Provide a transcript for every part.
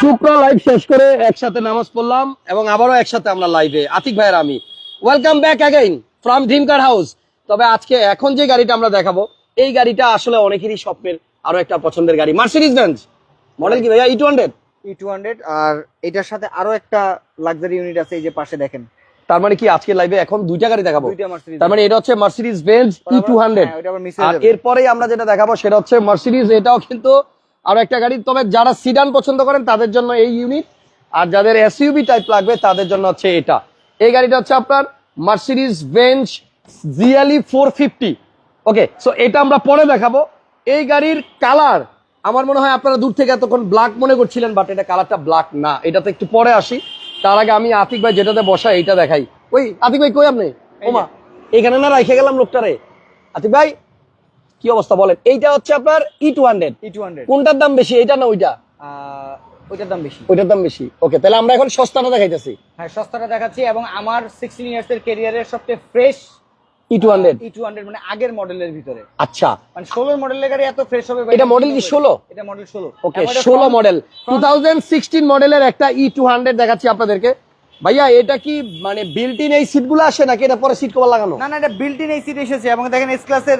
শুক্র লাইভ শেষ করে একসাথে নামাজ পড়লাম এবং আবারও একসাথে আমরা লাইভে আতিক ভাইয়ের আমি। Welcome back again from dream car house তবে আজকে এখন যে গাড়িটা আমরা দেখাবো এই গাড়িটা আসলে অনেকেরই স্বপ্নের আরও একটা পছন্দের গাড়ি। মার্সিডিজ বেঞ্জ মডেল কি ভাইয়া? E two hundred E two hundred আর এটার সাথে আরও একটা লাক্সারি ইউনিট আছে এই যে পাশে দেখেন। তার মানে কি আজকে লাইভে এখন দুইটা গাড়ি দেখাবো? তার মানে এটা হচ্ছে Mercedes Benz E two hundred আর এরপরেই আমরা যেটা দেখাবো সেটা হচ্ছে মার্সিডিজ এটাও কিন্তু আরও একটা গাড়ি তবে যারা সিডান পছন্দ করেন তাদের জন্য এই ইউনিট আর যাদের এসইউবি টাইপ লাগবে তাদের জন্য হচ্ছে এটা। এই গাড়িটা হচ্ছে আপনার Mercedes Benz GLE four fifty okay so এটা আমরা পরে দেখাবো। এই গাড়ির কালার আমার মনে হয় আপনারা দূর থেকে এতক্ষণ ব্ল্যাক মনে করছিলেন বাট এটা কালারটা ব্ল্যাক না। এটাতে একটু পরে আসি। তার আগে আমি আতিক ভাই যেটাতে বসা এইটা দেখাই। ওই আতিক ভাই কই আপনি? ওমা এখানে না রাইখে গেলাম লোকটারে। আতিক ভাই কি অবস্থা বলেন? এইটা হচ্ছে আপনার E two hundred E two hundred কোনটার দাম বেশি? এটা না ওইটা? ওইটার দাম বেশি। ওইটার দাম বেশি। ওকে তাহলে আমরা এখন সস্তাটা দেখাইতেছি। হ্যাঁ সস্তাটা দেখাচ্ছি এবং আমার সিক্সটিন ইয়ার্স এর ক্যারিয়ারের সবচেয়ে fresh E two hundred E two hundred মানে আগের মডেলের ভিতরে। আচ্ছা। মানে ষোলোর মডেলের গাড়ি এত ফ্রেশ হবে এটা কি 16? এটা মডেল ষোলো। ওকে ষোলো মডেল টু থাউজেন্ড সিক্সটিন মডেলের একটা ই টু হান্ড্রেড দেখাচ্ছি আপনাদেরকে। ভাইয়া এটা কি মানে বিল্ট ইন এই সিটগুলো আসে নাকি এটা পরে সিট কভার লাগানো? না না এটা বিল্ট ইন এই সিট এসেছে এবং দেখেন এস ক্লাসের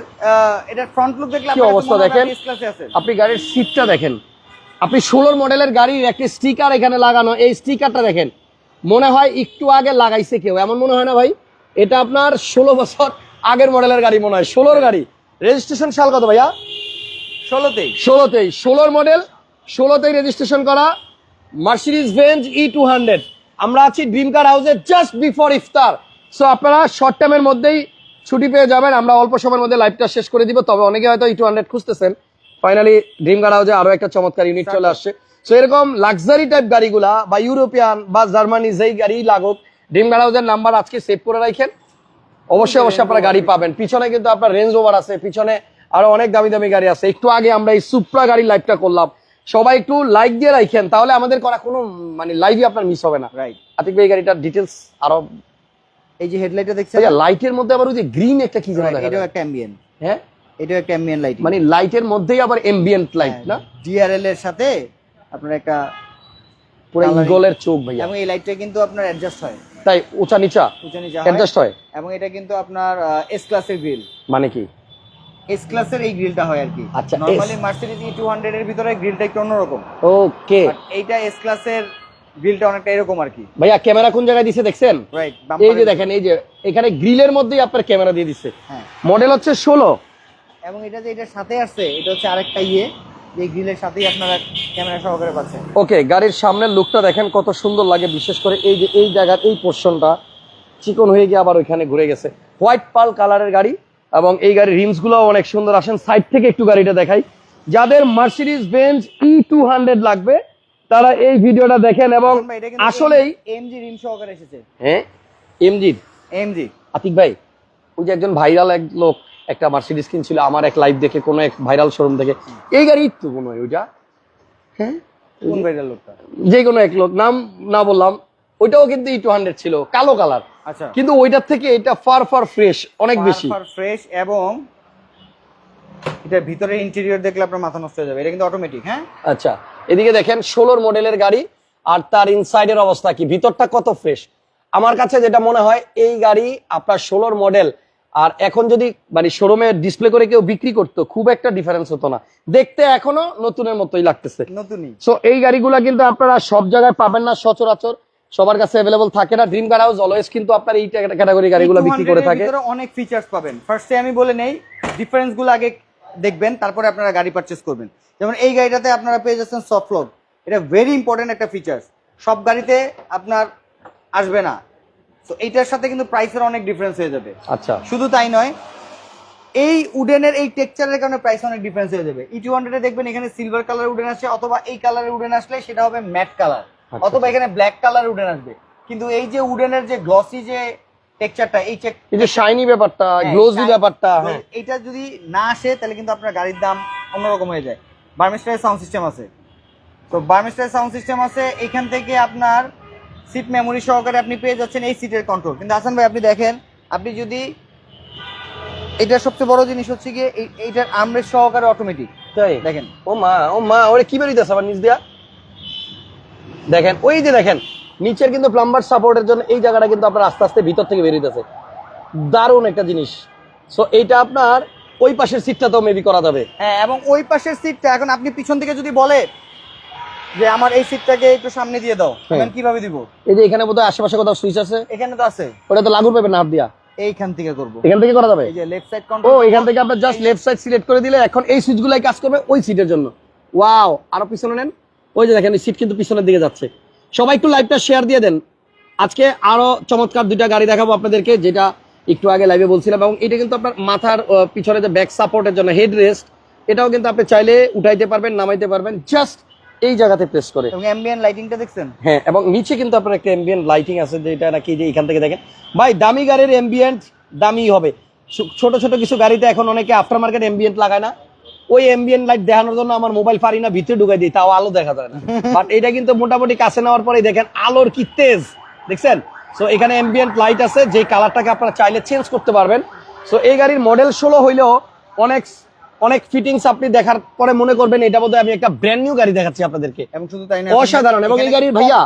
এটার ফ্রন্ট লুক দেখলে কি অবস্থা দেখেন? এস ক্লাসে আছে। আপনি গাড়ির সিটটা দেখেন। আপনি ষোলোর মডেলের গাড়ির একটি স্টিকার এখানে লাগানো এই স্টিকারটা দেখেন। মনে হয় একটু আগে লাগাইছে কেউ এমন মনে হয় না ভাই? এটা আপনার ষোলো বছর আগের মডেলের গাড়ি মনে হয় ষোলোর গাড়ি। রেজিস্ট্রেশন সাল কত ভাইয়া? ষোলোতেই। ষোলোতেই। ষোলোর মডেল ষোলোতেই রেজিস্ট্রেশন করা Mercedes Benz E two hundred আমরা আছি ড্রিম কার হাউসে জাস্ট বিফোর ইফতার সো আপনারা শর্ট টাইমের মধ্যেই ছুটি পেয়ে যাবেন। আমরা অল্প সময়ের মধ্যে লাইভটা শেষ করে দিব। তবে অনেকে হয়তো ই টু হান্ড্রেড খুঁজতেছেন। ফাইনালি ড্রিম কার হাউসে আরও একটা চমৎকার ইউনিট চলে আসছে। সো এরকম লাক্সারি টাইপ গাড়িগুলা বা ইউরোপিয়ান বা জার্মানি যেই গাড়ি লাগুক ড্রিম কার হাউসের নাম্বার আজকে সেভ করে রাখেন। অবশ্যই অবশ্যই আপনারা গাড়ি পাবেন। পিছনে কিন্তু আপনার রেঞ্জ ওভার আছে পিছনে আরও অনেক দামি দামি গাড়ি আছে। একটু আগে আমরা এই সুপ্রা গাড়ির লাইভটা করলাম। সবাই একটু লাইক দিয়ে রাখেন তাহলে আমাদের করা কোনো মানে লাইভই আপনার মিস হবে না। রাইট আতিক ভাই গাড়িটার ডিটেলস আরও এই যে হেডলাইটটা দেখছেন? লাইটের মধ্যে আবার ওই যে গ্রিন একটা কি দেখা এটাও একটা অ্যাম্বিয়েন্ট হ্যাঁ? এটাও একটা অ্যাম্বিয়েন্ট লাইট মানে লাইটের মধ্যেই আবার এমবিয়েন্ট লাইট না? ডিআরএল এর সাথে আপনার একটা পুরো ইগলের চোখ ভাইয়া। এবং এই লাইটটা কিন্তু আপনার অ্যাডজাস্ট হয়। তাই উঁচা নিচা উঁচু নিচে অ্যাডজাস্ট হয়। এবং এটা কিন্তু আপনার এস ক্লাসের গ্রিল মানে কি? এস ক্লাসের এই গ্রিলটা হয় আর কি। আচ্ছা, normally Mercedes E two hundred এর ভিতরে গ্রিলটা একটু অন্যরকম। ওকে এইটা এস ক্লাসের গ্রিলটা অনেকটা এরকম আর কি। ভাইয়া ক্যামেরা কোন জায়গায় দিছে দেখছেন? রাইট এই যে দেখেন এই যে এখানে গ্রিলের মধ্যেই আপনার ক্যামেরা দিয়ে দিচ্ছে হ্যাঁ। মডেল হচ্ছে ষোলো। এবং এটা যে এটার সাথে আসছে এটা হচ্ছে আরেকটা ইয়ে। যে গ্রিলের সাথেই আপনারা ক্যামেরা সহকারে পাচ্ছেন। ওকে গাড়ির সামনের লুকটা দেখেন কত সুন্দর লাগে। বিশেষ করে এই যে এই জায়গার এই পোর্শনটা চিকন হয়ে গিয়ে আবার ওইখানে ঘুরে গেছে। হোয়াইট পাল কালারের গাড়ি। এবং এই গাড়ির রিমসগুলো অনেক সুন্দর। আসেন সাইড থেকে একটু গাড়িটা দেখাই। যাদের Mercedes Benz E two hundred লাগবে তারা এই ভিডিওটা দেখেন এবং আসলেই এমজি রিম সহকারে এসেছে। হ্যাঁ? এমজি এমজি আতিক ভাই ওই যে একজন ভাইরাল এক লোক একটা মার্সিডিজ কিনছিল আমার এক লাইভ দেখে কোনো এক ভাইরাল শোরুম থেকে। এই গাড়ি তো হয় ওইটা? হ্যাঁ? কোন ভাইরাল লোকটা? যে কোনো এক লোক নাম না বললাম। ওইটাও কিন্তু ই টু হান্ড্রেড ছিল কালো কালার কিন্তু ওইটার থেকে এটা ফার ফার ফ্রেশ অনেক বেশি। ফ্রেশ এবং ভিতরে ইন্টেরিয়র দেখলে আপনার মাথা নষ্ট হয়ে যাবে। এটা কিন্তু অটোমেটিক হ্যাঁ? আচ্ছা এদিকে দেখেন ষোলোর মডেলের গাড়ি আর তার ইনসাইডের অবস্থা কি? ভিতরটা কত ফ্রেশ আমার কাছে যেটা মনে হয় এই গাড়ি আপনার ষোলোর মডেল আর এখন যদি মানে শোরুমে ডিসপ্লে করে কেউ বিক্রি করতো খুব একটা ডিফারেন্স হতো না। দেখতে এখনও নতুনের মতোই লাগতেছে। নতুনই। সো এই গাড়িগুলা কিন্তু আপনারা সব জায়গায় পাবেন না সচরাচর। সবার কাছে অ্যাভেলেবল থাকে না। ড্রিম কার হাউস অলওয়েজ কিন্তু আপনার এই ক্যাটাগরি গাড়িগুলো বিক্রি করে 200 এর থাকে। অনেক ফিচার্স পাবেন। ফার্স্টে আমি বলে নেই ডিফারেন্সগুলো আগে দেখবেন তারপরে আপনারা গাড়ি পারচেস করবেন। যেমন এই গাড়িটাতে আপনারা পেয়ে যাচ্ছেন সফট এটা ভেরি ইম্পর্টেন্ট একটা ফিচার্স সব গাড়িতে আপনার আসবে না। তো এইটার সাথে কিন্তু প্রাইসের অনেক ডিফারেন্স হয়ে যাবে। আচ্ছা। শুধু তাই নয় এই উডেনের এই টেক্সচারের কারণে প্রাইস অনেক ডিফারেন্স হয়ে যাবে। ই টু হান্ড্রেডে দেখবেন এখানে সিলভার কালার উডেন আসছে অথবা এই কালারের উডেন আসলে সেটা হবে ম্যাট কালার। অথবা এখানে ব্ল্যাক কালার উডেন আসবে। কিন্তু এই যে উডেনের যে গ্লসি যে টেক্সচারটা এই এই যে শাইনি ব্যাপারটা হ্যাঁ, গ্লোজি ব্যাপারটা হ্যাঁ। এইটা যদি না আসে তাহলে কিন্তু আপনার গাড়ির দাম অন্যরকম হয়ে যায়। বার্মিস্টারের সাউন্ড সিস্টেম আছে। তো বার্মিস্টারের সাউন্ড সিস্টেম আছে এখান থেকে আপনার সিট মেমোরি সহকারে আপনি পেয়ে যাচ্ছেন এই সিটের কন্ট্রোল কিন্তু আসান ভাই আপনি দেখেন আপনি যদি এটার সবচেয়ে বড় জিনিস হচ্ছে গিয়ে এইটার আমরেস্ট সহকারে অটোমেটিক তাই? দেখেন। ও মা ও মা ওরে কি বেরিয়ে আবার নিচ দিয়া? দেখেন ওই যে দেখেন নিচের কিন্তু প্লাম্বার সাপোর্টের জন্য এই জায়গাটা কিন্তু আপনার আস্তে আস্তে ভিতর থেকে বেরিয়েছে দারুণ একটা জিনিস। সো এইটা আপনার ওই পাশের সিটটা তো মেবি করা যাবে। হ্যাঁ এবং ওই পাশের সিটটা এখন আপনি পিছন থেকে যদি বলে যে আমার এই সিটটাকে একটু সামনে দিয়ে দাও হ্যাঁ। আমি কীভাবে দিব? এই যে এখানে বোধহয় আশেপাশে কোথাও সুইচ আছে? এখানে তো আছে। ওটা তো লাগু পাবে না হাত দিয়া। এইখান থেকে করব। এখান থেকে করা যাবে? এই যে লেফট সাইড কন্ট্রোল ও এখান থেকে আপনার জাস্ট লেফট সাইড সিলেক্ট করে দিলে এখন এই সুইচগুলাই কাজ করবে ওই সিটের জন্য। ওয়াও আরও পিছনে নেন। ওই যে দেখেন সিট কিন্তু পিছনের দিকে যাচ্ছে। সবাই একটু লাইভটা শেয়ার দিয়ে দেন। আজকে আরও চমৎকার দুইটা গাড়ি দেখাবো আপনাদেরকে যেটা একটু আগে লাইভে বলছিলাম এবং এটা কিন্তু আপনার মাথার পিছনে যে ব্যাক সাপোর্টের জন্য হেড রেস্ট এটাও কিন্তু আপনি চাইলে উঠাইতে পারবেন নামাইতে পারবেন জাস্ট এই জায়গাতে প্রেস করে। এবং অ্যাম্বিয়েন্ট লাইটিংটা দেখছেন? হ্যাঁ এবং নিচে কিন্তু আপনার একটা এমবিএন্ট লাইটিং আছে যেটা নাকি যে এখান থেকে দেখেন। ভাই দামি গাড়ির এমবিএন্ট দামি হবে। ছোট ছোট কিছু গাড়িতে এখন অনেকে আফটার মার্কেট এমবিএন্ট লাগায় না। ওই এমবিএন্ট লাইট দেখানোর জন্য আমার মোবাইল পারি না ভিতরে ঢুকাই দিই তাও আলো দেখা যায় না। বাট এটা কিন্তু মোটামুটি কাছে নেওয়ার পরেই দেখেন আলোর কি তেজ দেখছেন? সো এখানে এমবিএন্ট লাইট আছে যে কালারটাকে আপনারা চাইলে চেঞ্জ করতে পারবেন। সো এই গাড়ির মডেল ষোলো হইলেও অনেক অনেক ফিটিংস আপনি দেখার পরে মনে করবেন এটা বোধহয় আমি একটা ব্র্যান্ড নিউ গাড়ি দেখাচ্ছি আপনাদেরকে। এবং শুধু তাই না অসাধারণ। এবং এই গাড়ির ভাইয়া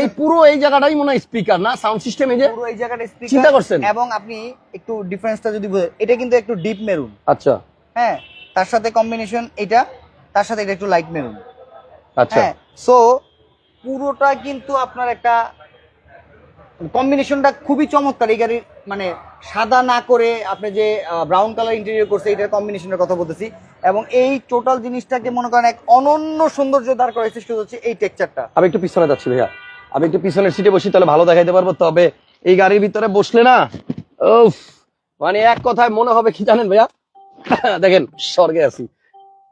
এই পুরো এই জায়গাটাই মনে হয় স্পিকার না? সাউন্ড সিস্টেম এই যে পুরো এই জায়গাটা স্পিকার চিন্তা করছেন? এবং আপনি একটু ডিফারেন্সটা যদি বুঝেন এটা কিন্তু একটু ডিপ মেরুন আচ্ছা। হ্যাঁ তার সাথে কম্বিনেশন এটা তার সাথে এটা একটু লাইট মেরুন আচ্ছা। হ্যাঁ সো পুরোটা কিন্তু আপনার একটা কম্বিনেশনটা খুবই চমৎকার। এই গাড়ির মানে সাদা না করে আপনি যে ব্রাউন কালার ইন্টেরিয়র করছে এটার কম্বিনেশনের কথা বলতেছি। এবং এই টোটাল জিনিসটাকে মনে করেন এক অনন্য সৌন্দর্য দাঁড় করার সৃষ্টি হচ্ছে এই টেক্সচারটা আমি একটু পিছনে যাচ্ছি ভাইয়া। আমি একটু পিছনের সিটে বসি তাহলে ভালো দেখাইতে পারব। তবে এই গাড়ির ভিতরে বসলে না মানে এক কথায় মনে হবে কি জানেন ভাইয়া? দেখেন স্বর্গে আছি।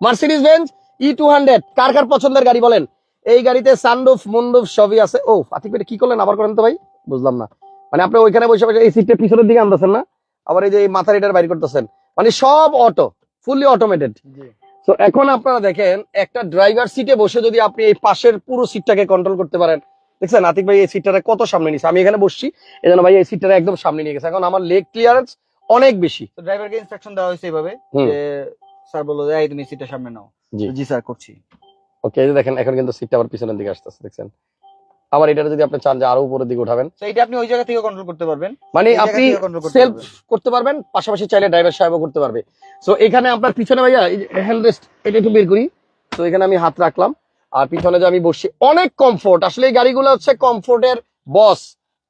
Mercedes Benz E two hundred কার কার পছন্দের গাড়ি বলেন? এই গাড়িতে সানরুফ মুন্ডুফ সবই আছে। ও আতিক ভাই কি করলেন? আবার করেন তো ভাই? বুঝলাম না। মানে আপনি ওইখানে বসে বসে এই সিটটা পিছনের দিকে আনতেছেন না? আবার এই যে এই মাথার এটার বাইর করতেছেন। মানে সব অটো ফুললি অটোমেটেড তো এখন আপনারা দেখেন একটা ড্রাইভার সিটে বসে যদি আপনি এই পাশের পুরো সিটটাকে কন্ট্রোল করতে পারেন। দেখছেন আতিক ভাই এই সিটটারে কত সামনে নিছে? আমি এখানে বসছি এই জন্য ভাই এই সিটটারে একদম সামনে নিয়ে গেছে। এখন আমার লেগ ক্লিয়ারেন্স অনেক বেশি। ড্রাইভারকে ইনস্ট্রাকশন দেওয়া হয়েছে এইভাবে যে স্যার বলল যে এই তুমি সিটটা সামনে নাও। জি। স্যার করছি। ওকে এই যে দেখেন এখন কিন্তু সিটটা আবার পিছনের দিকে আসতেছে দেখছেন? আবার এটা যদি আপনি চান যে আরও উপরের দিকে উঠাবেন। তো এটা আপনি ওই জায়গা থেকে কন্ট্রোল করতে পারবেন। মানে আপনি সেলফ করতে পারবেন। পাশাপাশি চাইলে ড্রাইভার সাহেবও করতে পারবে। সো এখানে আপনার পিছনে ভাইয়া হ্যান্ড রেস্ট এটা একটু বের করি। তো এখানে আমি হাত রাখলাম। আর পিছনে যে আমি বসছি অনেক কমফোর্ট আসলে এই গাড়িগুলো হচ্ছে কমফোর্টের বস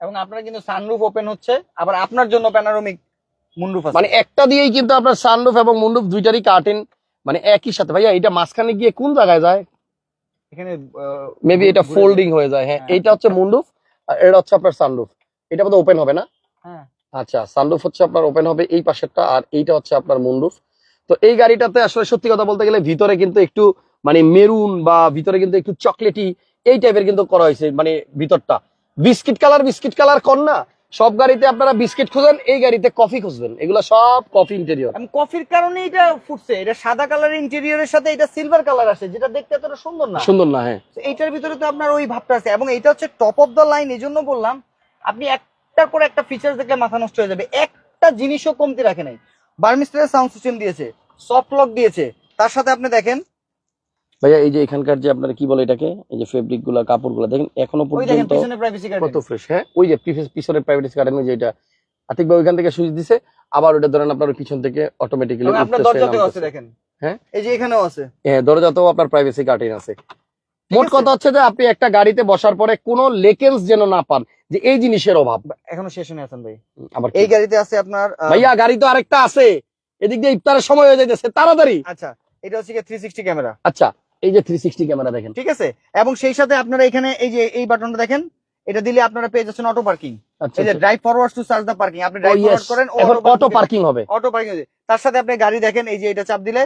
এবং আপনার কিন্তু সানরুফ ওপেন হচ্ছে। আবার আপনার জন্য প্যানারোমিক মুন্ডুফ মানে একটা দিয়েই কিন্তু আপনার সানরুফ এবং মুন্ডুফ দুইটারই কার্টেন মানে একই সাথে। ভাইয়া এটা মাঝখানে গিয়ে কোন জায়গায় যায়? এখানে মেবি এটা ফোল্ডিং হয়ে যায় হ্যাঁ। হ্যাঁ। এইটা হচ্ছে মুন্ডুফ আর এটা হচ্ছে আপনার সানরুফ। এটা বোধহয় ওপেন হবে না? হ্যাঁ। আচ্ছা সানরুফ হচ্ছে আপনার ওপেন হবে এই পাশেরটা আর এইটা হচ্ছে আপনার মুন্ডুফ। তো এই গাড়িটাতে আসলে সত্যি কথা বলতে গেলে ভিতরে কিন্তু একটু মানে মেরুন বা ভিতরে কিন্তু একটু চকলেটি এই টাইপের কিন্তু করা হয়েছে মানে ভিতরটা। বিস্কিট কালার বিস্কিট কালার কর না। সব গাড়িতে আপনারা বিস্কিট খুঁজেন এই গাড়িতে কফি খুঁজবেন। এগুলো সব কফি ইন্টেরিয়র আমি কফির কারণে এটা ফুটছে। এটা সাদা কালার ইন্টেরিয়রের সাথে এটা সিলভার কালার আসে যেটা দেখতে এতটা সুন্দর না। সুন্দর না হ্যাঁ। এইটার ভিতরে তো আপনার ওই ভাবটা আছে। এবং এটা হচ্ছে টপ অফ দ্য লাইন এই জন্য বললাম আপনি একটা করে একটা ফিচার দেখলে মাথা নষ্ট হয়ে যাবে। একটা জিনিসও কমতি রাখে নাই। বার্মিস্টারের সাউন্ড সিস্টেম দিয়েছে সফট লক দিয়েছে। তার সাথে আপনি দেখেন ভাইয়া এই যে এখানকার যে আপনারা কি বলে এটাকে? এই যে ফেব্রিকগুলা কাপড়গুলা দেখেন এখনও পর্যন্ত কত ফ্রেশ হ্যাঁ? ওই যে পিছনে- পিছনের প্রাইভেট গার্ডেন যে এটা আতিক ভাই ওইখান থেকে সুইচ দিছে আবার ওটা ধরেন আপনার পিছন থেকে অটোমেটিক্যালি এবং আপনার দরজাতেও আছে দেখেন। হ্যাঁ? এই যে এখানেও আছে। হ্যাঁ দরজাতেও আপনার প্রাইভেসি গার্ডেন আছে। মোট কথা হচ্ছে যে আপনি একটা গাড়িতে বসার পরে কোনো লেকেন্স যেন না পান যে এই জিনিসের অভাব। এখনও শেষ হয়ে আছেন ভাই। আবার এই গাড়িতে আছে আপনার ভাইয়া গাড়ি তো আরেকটা আছে। এদিক দিয়ে ইফতারের সময় হয়ে যাইতেছে তাড়াতাড়ি। আচ্ছা এটা হচ্ছে থ্রি সিক্সটি ক্যামেরা আচ্ছা এই যে থ্রি সিক্সটি ক্যামেরা দেখেন। ঠিক আছে? এবং সেই সাথে আপনারা এখানে এই যে এই বাটনটা দেখেন এটা দিলে আপনারা পেয়ে যাচ্ছেন অটো পার্কিং এই যে drive forward to search the parking আপনি ড্রাইভ ফরওয়ার্ড করেন অটো পার্কিং হবে। অটো পার্কিং তার সাথে আপনি গাড়ি দেখেন এই যে এটা চাপ দিলে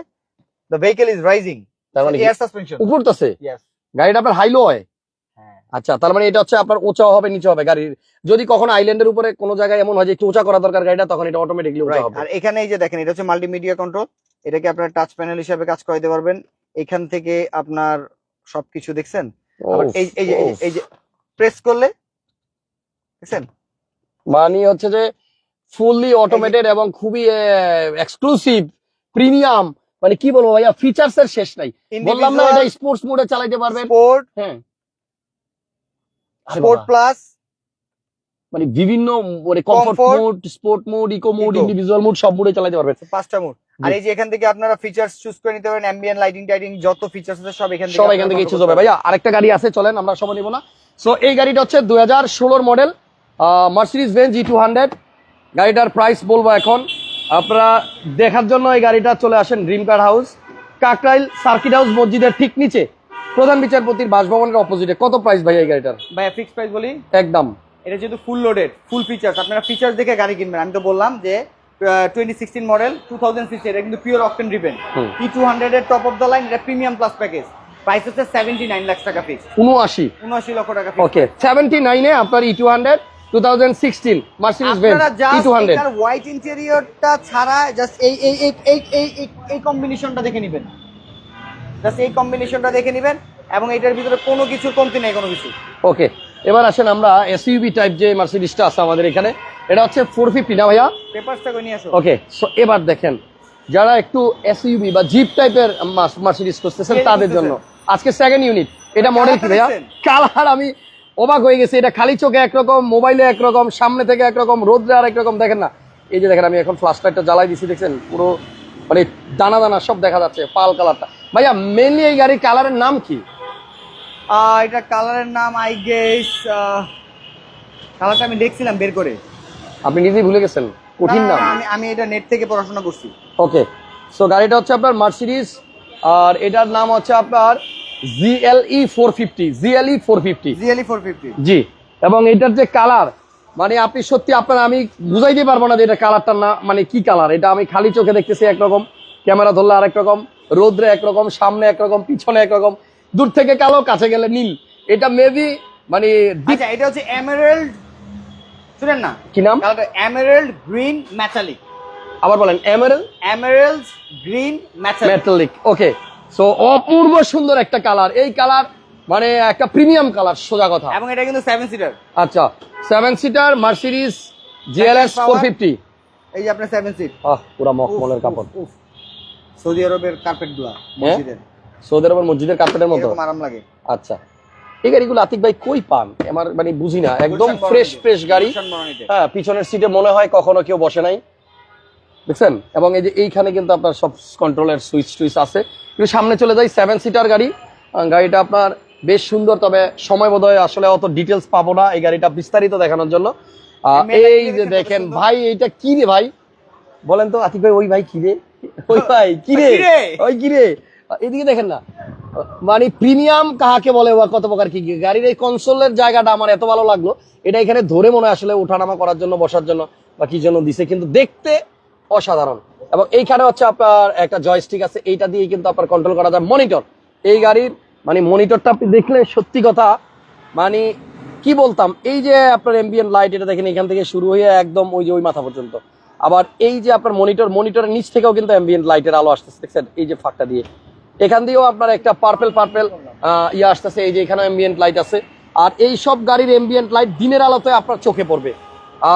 দ্য ভেহিকল ইজ রাইজিং তার মানে এয়ার সাসপেনশন উপরতেছে গাড়িটা আপনার হাইলো হয়? হ্যাঁ। আচ্ছা তার মানে এটা হচ্ছে আপনার উঁচা হবে নিচে হবে গাড়ির। যদি কখনো আইল্যান্ডের উপরে কোনো জায়গায় এমন হয় যে একটু উঁচা করা দরকার গাড়িটা তখন এটা অটোমেটিকলি উঁচা হবে। আর এখানে এই যে দেখেন এটা হচ্ছে মাল্টিমিডিয়া কন্ট্রোল এটাকে আপনার টাচ প্যানেল হিসেবে কাজ করাইতে পারবেন। এখান থেকে আপনার সবকিছু দেখছেন? এই এই যে এই যে- এই যে প্রেস করলে দেখছেন? মানে হচ্ছে যে ফুললি অটোমেটেড এবং খুবই এক্সক্লুসিভ প্রিমিয়াম মানে কি বলব ভাইয়া ফিচার্স এর শেষ নাই। বললাম না এটা স্পোর্টস মোডে চালাইতে পারবেন। স্পোর্ট হ্যাঁ। স্পোর্ট প্লাস মানে বিভিন্ন মানে comfort mode sport mode eco mode individual mode সব মোডে চালাতে পারবেন পাঁচটা মোড আর এই যে এখান থেকে আপনারা ফিচার্স চুজ করে নিতে পারেন অ্যাম্বিয়েন্ট লাইটিং টাইটিং যত ফিচার্স আছে সব এখান থেকে সব এখান থেকে চুজ হবে। ভাইয়া আরেকটা গাড়ি আছে চলেন আমরা সময় নিব না। সো এই গাড়িটা হচ্ছে দুই হাজার ষোলোর model Mercedes Benz E two hundred গাড়িটার প্রাইস বলব এখন। আপনারা দেখার জন্য এই গাড়িটা চলে আসেন dream car house Kakrail circuit house মসজিদের ঠিক নিচে। প্রধান বিচারপতির বাসভবনের অপোজিটে কত প্রাইস ভাই এই গাড়িটার? ভাইয়া ফিক্স প্রাইস বলি? একদম। এটা যেহেতু ফুল লোডেড ফুল ফিচার্স আপনারা ফিচার্স দেখে গাড়ি কিনবেন। আমি তো বললাম যে twenty sixteen model two thousand six এটা কিন্তু pure octane driven E two hundred এর টপ অফ দ্য লাইন এটা প্রিমিয়াম প্লাস প্যাকেজ প্রাইস হচ্ছে সেভেন্টি নাইন লাখ টাকা ফিক্স উনআশি উনআশি লক্ষ টাকা ওকে সেভেন্টি নাইনে আপনার E two hundred two thousand sixteen Mercedes Benz E two hundred এটার হোয়াইট ইন্টেরিয়রটা ছাড়া জাস্ট এই এই এই এই- এই কম্বিনেশনটা দেখে নেবেন। জাস্ট এই কম্বিনেশনটা দেখে নেবেন এবং এটার ভিতরে কোনো কিছুর কমতি নেই কোনো কিছু। ওকে এবার আসেন আমরা এসইউবি টাইপ যে মার্সিডিসটা আছে আমাদের এখানে এটা হচ্ছে ফোর ফিফটি না ভাইয়া? ওকে সো এবার দেখেন যারা একটু এসইউবি বা জিপ টাইপের মার্সিডিস করতেছেন তাদের জন্য। আজকে সেকেন্ড ইউনিট এটা মডেল কি ভাইয়া? কালার আমি অবাক হয়ে গেছি এটা খালি চোখে একরকম মোবাইলে একরকম সামনে থেকে একরকম রোদ্রে আর একরকম দেখেন না। এই যে দেখেন আমি এখন ফ্লাশ লাইটটা জ্বালাই দিছি দেখছেন? পুরো মানে দানা দানা সব দেখা যাচ্ছে পাল কালারটা। ভাইয়া মেনলি এই গাড়ির কালারের নাম কি? এটা কালারের নাম আই গেস কালারটা আমি দেখছিলাম বের করে। আপনি নিজেই ভুলে গেছেন কঠিন নাম। আমি আমি এটা নেট থেকে পড়াশোনা করছি। ওকে সো গাড়িটা হচ্ছে আপনার মার্সিডিজ আর এটার নাম হচ্ছে আপনার GLE four fifty GLE four fifty GLE four fifty G এবং এটার যে কালার মানে আপনি সত্যি আপনার আমি বুঝাইতে পারব না যে এটা কালারটা না মানে কি কালার। এটা আমি খালি চোখে দেখতেছি একরকম ক্যামেরা ধরলে আরেক রকম রোদ্রে একরকম সামনে একরকম পিছনে একরকম। দূর থেকে কালো কাছে গেলে নীল। এটা মেবি মানে আচ্ছা এটা হচ্ছে এমারেল্ড শুনেন না। কি নাম? এমারেল্ড গ্রিন ম্যাটালিক আবার বলেন emerald emerald green metallic metallic okay so অপূর্ব সুন্দর একটা কালার এই কালার মানে একটা প্রিমিয়াম কালার সোজা কথা। এবং এটা কিন্তু সেভেন সিটার আচ্ছা seven seater Mercedes GLS Power। Four fifty এই যে আপনার সেভেন সিট আহ পুরা মখমলের কাপড়। সৌদি আরবের কার্পেটগুলা? মসজিদের সৌদি আরবের মসজিদের কার্পেটের মতো? আরাম লাগে। আচ্ছা। এই গাড়িগুলো আতিক ভাই কই পান? আমার মানে বুঝি না। একদম ফ্রেশ ফ্রেশ গাড়ি। হ্যাঁ পিছনের সিটে মনে হয় কখনো কেউ বসে নাই। দেখছেন? এবং এই যে এইখানে কিন্তু আপনার সব কন্ট্রোলের সুইচ টুইচ আছে। কিন্তু সামনে চলে যাই সেভেন সিটার গাড়ি। গাড়িটা আপনার বেশ সুন্দর তবে সময় বোধহয় আসলে অত ডিটেলস পাবো না এই গাড়িটা বিস্তারিত দেখানোর জন্য। এই যে দেখেন ভাই এইটা কি রে ভাই? বলেন তো আতিক ভাই ওই ভাই কি রে? ওই ভাই কি রে? ওই কি রে? এদিকে দেখেন না মানে প্রিমিয়াম কাহাকে বলে বা কত প্রকার কি গাড়ির এই কনসোলের জায়গাটা আমার এত ভালো লাগল, এটা এখানে ধরে মনে আসলে ওঠানামা করার জন্য, বসার জন্য বা কি জন্য দিছে, কিন্তু দেখতে অসাধারণ। এবং এইখানে হচ্ছে আপনার একটা জয়স্টিক আছে, এইটা দিয়ে কিন্তু আপনার কন্ট্রোল করা যায়। মনিটর এই গাড়ির মানে মনিটরটা আপনি দেখলে সত্যি কথা মানে কি বলতাম, এই যে আপনার এমবিএন লাইট এটা দেখেন এখান থেকে শুরু হয়ে একদম ওই যে ওই মাথা পর্যন্ত। আবার এই যে আপনার মনিটর মনিটরের নিচ থেকেও কিন্তু অ্যাম্বিয়েন্ট লাইটের আলো আসতেছে, দেখছেন? এই যে ফাঁকটা দিয়ে। এখান দিয়েও আপনার একটা পার্পেল পার্পেল ইয়ে আসতেছে এই যে এখানে অ্যাম্বিয়েন্ট লাইট আছে। আর এই সব গাড়ির অ্যাম্বিয়েন্ট লাইট দিনের আলোতে আপনার চোখে পড়বে।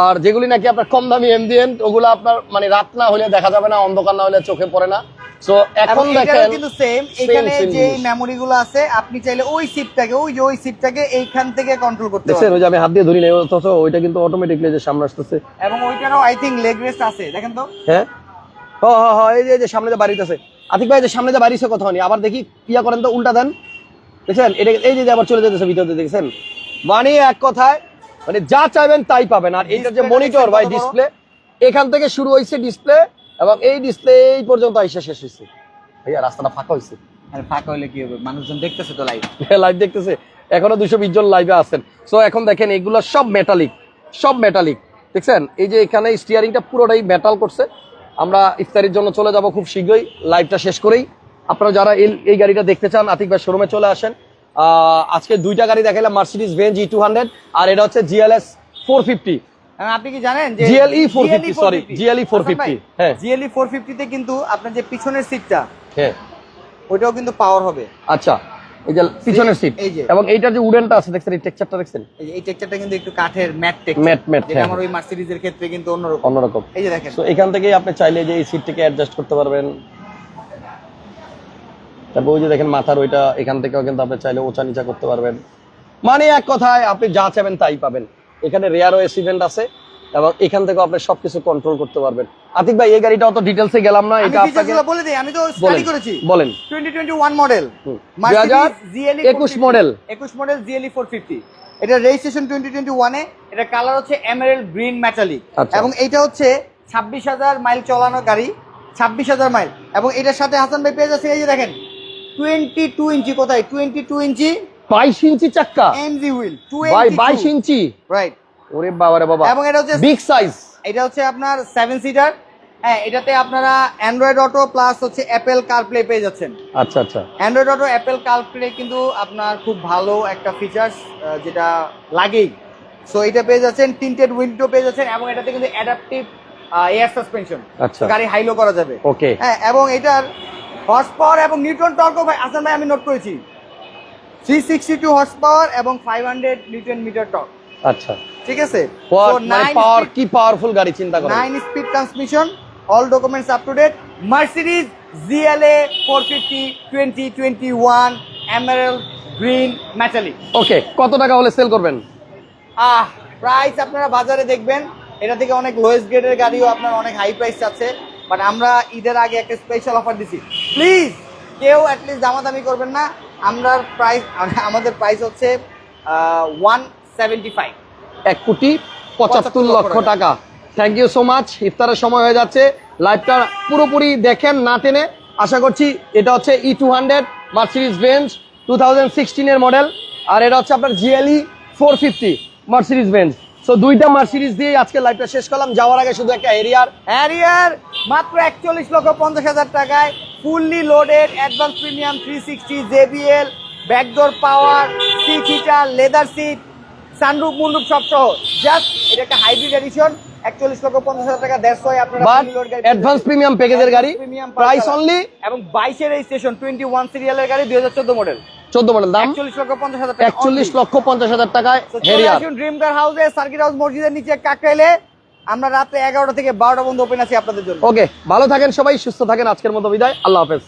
আর যেগুলি নাকি আপনার কম দামি অ্যাম্বিয়েন্ট ওগুলো আপনার মানে রাত না হলে দেখা যাবে না অন্ধকার না হলে চোখে পড়ে না। সো এখন দেখেন কিন্তু সেম এখানে যে। মেমোরি গুলো আছে আপনি চাইলে ওই সিটটাকে ওই যে ওই সিটটাকে এইখান থেকে কন্ট্রোল করতে দেখছেন ওই যে আমি হাত দিয়ে ধরি নাই অথচ ওইটা কিন্তু অটোমেটিকলি যে সামনে আসতেছে। এবং ওইটারও আই লেগ রেস্ট আছে দেখেন তো। হ্যাঁ? হ হ হ এই যে এই যে সামনে যে বাড়িতে আছে আতিক ভাই যে সামনে যে বাড়িছে কথা হয়নি আবার দেখি ইয়া করেন তো উল্টা দেন। দেখছেন? এটা এই যে আবার চলে যেতেছে ভিতরে দেখছেন? মানে এক কথায় মানে যা চাইবেন তাই পাবেন। আর এইটার যে মনিটর ভাই ডিসপ্লে এখান থেকে শুরু হয়েছে ডিসপ্লে এবং এই ডিসপ্লে এই পর্যন্ত আইসা শেষ হয়েছে ভাইয়া রাস্তাটা ফাঁকা হয়েছে ফাঁকা হইলে কি হবে? মানুষজন দেখতেছে তো লাইভ লাইভ দেখতেছে। এখনও দুশো বিশ জন লাইভে আছেন। সো এখন দেখেন এগুলো সব মেটালিক সব মেটালিক দেখছেন? এই যে এখানে স্টিয়ারিংটা পুরোটাই মেটাল করছে। আমরা ইফতারির জন্য চলে যাব খুব শীঘ্রই। লাইভটা শেষ করেই। আপনারা যারা এই গাড়িটা দেখতে চান আতিক ভাই শোরুমে চলে আসেন। আজকে দুইটা গাড়ি দেখাইলাম Mercedes Benz E two hundred আর এটা হচ্ছে জিএলএস ফোর ফিফটি আপনি কি জানেন যে GLE 450, sorry, GLE 450, হ্যাঁ। জিএলই ফোর ফিফটিতে কিন্তু আপনার যে পিছনের সিটটা হ্যাঁ। ওইটাও কিন্তু পাওয়ার হবে। আচ্ছা। এই যে পিছনের সিট এবং এইটার যে উডেনটা আছে দেখছেন এই টেক্সচারটা দেখছেন? এই টেক্সচারটা কিন্তু একটু কাঠের ম্যাট টেক Matte, matte, যেটা হ্যাঁ। আমার ওই মার্সিডিজের ক্ষেত্রে কিন্তু অন্যরকম। অন্যরকম। এই যে দেখেন। তো এখান থেকেই আপনি চাইলে যে এই সিটটাকে অ্যাডজাস্ট করতে পারবেন। তারপর ওই যে দেখেন মাথার ওইটা এখান থেকেও কিন্তু আপনি চাইলে ওচা নিচা করতে পারবেন। মানে এক কথায় আপনি যা চাবেন তাই পাবেন। এখানে রেয়ার ওয়েস ইভেন্ট আছে। এবং এখান থেকে আপনি সবকিছু কন্ট্রোল করতে পারবেন। আতিক ভাই এই গাড়িটা অত ডিটেলসে গেলাম না এটা আপনাকে বলে দিই আমি তো স্টাডি করেছি। বলেন। 2021 মডেল হুম। 2021 মডেল 21 মডেল জিএলই 450 এটা রেজিস্ট্রেশন 2021 এ এটা কালার হচ্ছে এমারেল্ড গ্রিন মেটালিক। এবং এটা হচ্ছে 26000 মাইল চালানো গাড়ি 26000 মাইল এবং এটার সাথে হাসান ভাই পেয়ে যাচ্ছে এই যে দেখেন 22 ইঞ্চি কোথায়? 22 ইঞ্চি বাইশ ইঞ্চি চাক্কা। এমজি হুইল ভাই বাইশ ইঞ্চি। রাইট ওরে বাবা রে বাবা। এবং এটা হচ্ছে বিগ সাইজ এটা হচ্ছে আপনার সেভেন সিটার হ্যাঁ এটাতে আপনারা অ্যান্ড্রয়েড অটো প্লাস হচ্ছে অ্যাপেল কারপ্লে পেয়ে যাচ্ছেন। আচ্ছা আচ্ছা। অ্যান্ড্রয়েড অটো অ্যাপেল কারপ্লে কিন্তু আপনার খুব ভালো একটা ফিচার্স যেটা লাগেই। সো এটা পেয়ে যাচ্ছেন তিনটের উইন্ডো পেয়ে যাচ্ছেন এবং এটাতে কিন্তু অ্যাডাপটিভ এয়ার সাসপেনশন আচ্ছা। গাড়ি হাইলো করা যাবে। ওকে হ্যাঁ এবং এটার হর্স পাওয়ার এবং নিউটন টর্কও ভাই আসান ভাই আমি নোট করেছি। Three sixty two horse power এবং five hundred Newton metre torque আচ্ছা। ঠিক আছে? So, মানে পাওয়ার কি পাওয়ারফুল গাড়ি চিন্তা করেন nine speed transmission all documents up to date Mercedes GLA four fifty twenty twenty one emerald green metallic okay কত টাকা হলে সেল করবেন? আহ প্রাইস আপনারা বাজারে দেখবেন এটা থেকে অনেক লোয়েস্ট গ্রেডের গাড়িও আপনার অনেক হাই প্রাইস আছে বাট আমরা ঈদের আগে একটা স্পেশাল অফার দিছি। প্লিজ কেউ অ্যাটলিস্ট দামাদামি করবেন না আমরা প্রাইস আমাদের প্রাইস হচ্ছে ওয়ান সেভেন্টি ফাইভ এক কোটি পঁচাত্তর লক্ষ টাকা। থ্যাংক ইউ সো মাচ ইফতারের সময় হয়ে যাচ্ছে। লাইভটা পুরোপুরি দেখেন না টেনে। আশা করছি এটা হচ্ছে E two hundred Mercedes Benz two thousand সিক্সটিনের model আর এটা হচ্ছে আপনার GLE four fifty Mercedes Benz so দুইটা মার্সিডিস দিয়ে আজকে লাইভটা শেষ করলাম। যাওয়ার আগে শুধু একটা এরিয়ার হ্যারিয়ার মাত্র একচল্লিশ লক্ষ পঞ্চাশ হাজার টাকায় fully loaded advance premium three sixty JBL backdoor power seat heater leather seat sunroof মুন্ডুপ সব সহ। জাস্ট এটা একটা হাইব্রিড এডিশন লক্ষ পঞ্চাশ হাজার টাকা দেড় ছয় আপনারা বাট fully load গাড়ি অ্যাডভান্স প্রিমিয়াম প্যাকেজের গাড়ি প্রাইস অনলি এবং বাইশের রেজিস্ট্রেশন টোয়েন্টি ওয়ান সিরিয়ালের গাড়ি দুই হাজার চোদ্দ মডেল চোদ্দ মডেল দাম? একচল্লিশ লক্ষ পঞ্চাশ হাজার টাকা একচল্লিশ লক্ষ পঞ্চাশ হাজার টাকায় হেরিয়ার ড্রিম কার হাউসে সার্কিট হাউস মসজিদের নিচে কাকরাইলে। আমরা রাত্রে এগারোটা থেকে বারোটা পর্যন্ত ওপেন আছি আপনাদের জন্য। ওকে ভালো থাকেন সবাই সুস্থ থাকেন। আজকের মতো বিদায়। আল্লাহ হাফেজ।